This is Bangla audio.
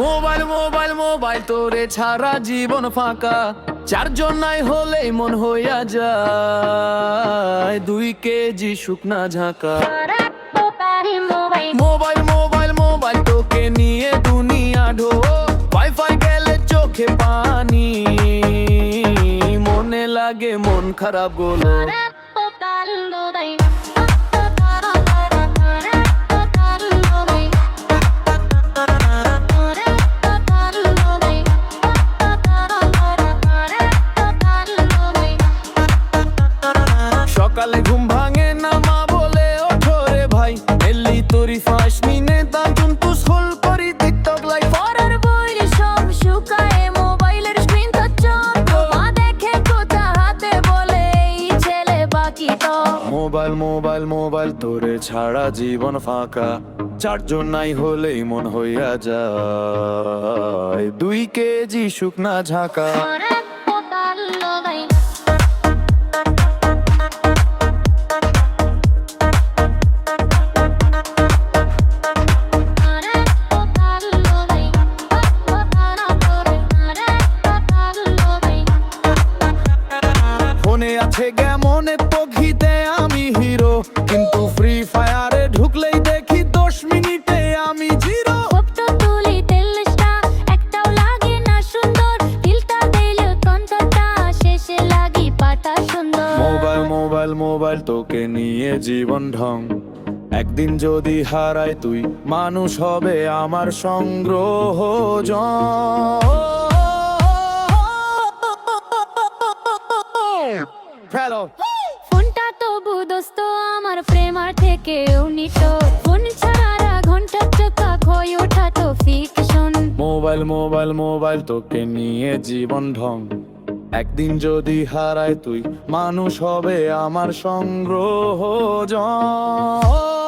মোবাইল মোবাইল মোবাইল তোরে ছাড়া জীবন ফাঁকা। চারজন নাই হলেই মন হইয়া যায়। দুই কেজি শুকনা ঝাঁকা। মোবাইল মোবাইল মোবাইল তোকে নিয়ে দুনিয়া ঢো ওয়াইফাই গেলে চোখে পানি। মনে লাগে মন খারাপ গোলো। সকালে ঘুম ভাঙে না মা বলে ওঠো রে ভাই। এলি তোরি ফাঁস মিনে তা কিন্তু স্কুল করি। টিকটক লাইভ পরের বইরে সব শুকায় মোবাইলের স্ক্রিন তো চন্দ্র মা দেখে কোথা হাতে বলে এই ছেলে বাকি তো। মোবাইল মোবাইল মোবাইল তোরে ছাড়া জীবন ফাঁকা। চারজন নাই হলেই মন হইয়া যায়। দুই কেজি শুকনা ঝাঁকা। আছে কেমনে পক্ষিতে আমি হিরো কিন্তু ফ্রি ফায়ারে ঢুকলেই দেখি দশ মিনিটে আমি জিরো। মোবাইল মোবাইল মোবাইল তোকে নিয়ে জীবন ঢং। একদিন যদি হারাই তুই মানুষ হবে আমার সংগ্রহ ফেলো ফোনটা দোস্ত, আমার প্রেমার থেকে উনিত ফোন ছাড়া ঘণ্টা চোখা হয়ে ওঠা তো ফিকশন মোবাইল মোবাইল মোবাইল তোকে নিয়ে জীবন ঢং। একদিন যদি হারায় তুই, মানুষ হবে আমার সংগ্রহ জন